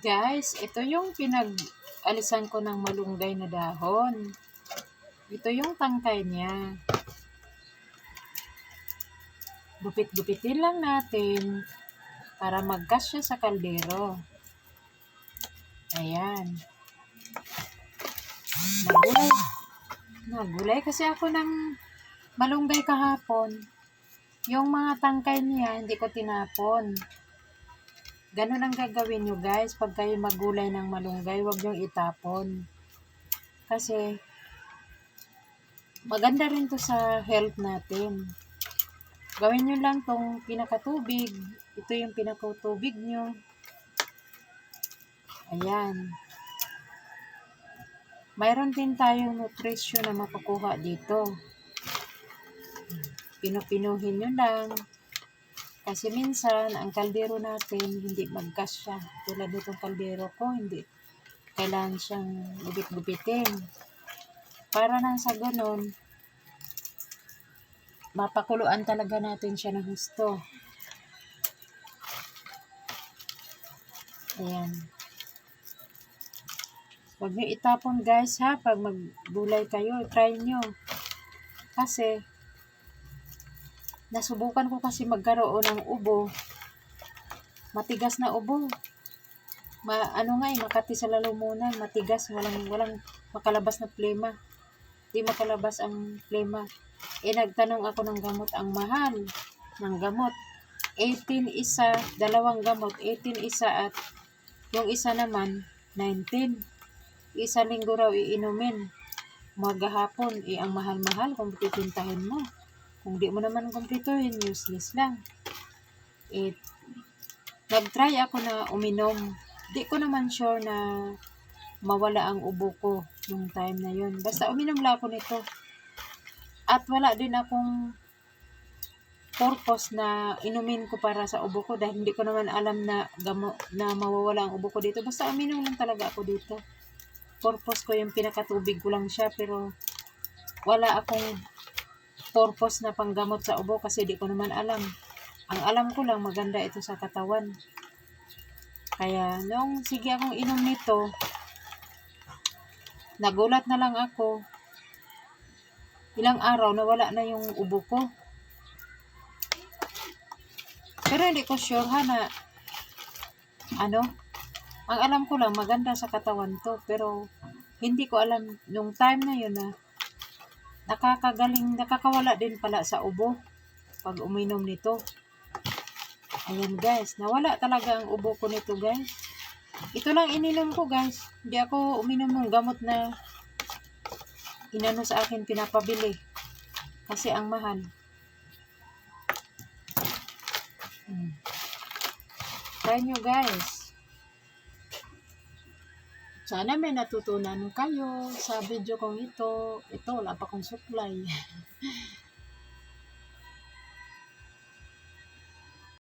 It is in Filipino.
Guys, ito yung pinag-alisan ko ng malunggay na dahon. Ito yung tangkay niya. Gupit-gupitin lang natin para magkas siya sa kaldero. Ayan. Nagulay. Nagulay kasi ako ng malunggay kahapon. Yung mga tangkay niya, hindi ko tinapon. Ganun ang gagawin nyo guys. Pag kayo magulay ng malunggay, huwag nyo itapon. Kasi, maganda rin to sa health natin. Gawin nyo lang tong pinakatubig. Ito yung pinakatubig nyo. Ayan. Mayroon din tayong nutrition na makukuha dito. Pinupinuhin nyo lang. Kasi minsan, ang kaldero natin, hindi magkasya. Tulad nitong kaldero ko, hindi. Kailangan siyang gubit-gubitin. Para nang sa ganun, mapakuluan talaga natin siya ng gusto. Ayan. Huwag niyo itapon guys ha, pag maggulay kayo, try nyo. Kasi, nasubukan ko kasi magkaroon ng ubo. Matigas na ubo. Ma, ano nga eh, makati sa lalamunan, matigas, walang, walang makalabas na plema. Di makalabas ang plema. Eh, nagtanong ako ng gamot, ang mahal ng gamot. 18 isa, dalawang gamot, 18 isa at yung isa naman, 19. Isa linggo raw iinumin. Maghahapon, eh, ang mahal-mahal kung pipintahin mo. Kung di mo naman kumpletuhin, useless lang. Eh, nag-try ako na uminom. Di ko naman sure na mawala ang ubo ko yung time na yun. Basta uminom lang ako nito. At wala din akong purpose na inumin ko para sa ubo ko dahil hindi ko naman alam na gamo, na mawawala ang ubo ko dito. Basta uminom lang talaga ako dito. Purpose ko yung pinakatubig ko lang siya pero wala akong purpose na panggamot sa ubo kasi di ko naman alam. Ang alam ko lang maganda ito sa katawan. Kaya nung sige akong inom nito, nagulat na lang ako. Ilang araw nawala na yung ubo ko. Pero hindi ko sure ha na ano, ang alam ko lang maganda sa katawan to pero hindi ko alam nung time na yun na nakakagaling, nakakawala din pala sa ubo pag uminom nito. Ayan guys, nawala talaga ang ubo ko nito guys. Ito lang ininom ko guys. Hindi ako uminom ng gamot na inano sa akin pinapabili. Kasi ang mahal. Hmm. Try nyo guys. Sana may natutunan kayo sa video kong ito. Ito, wala pa kong supply.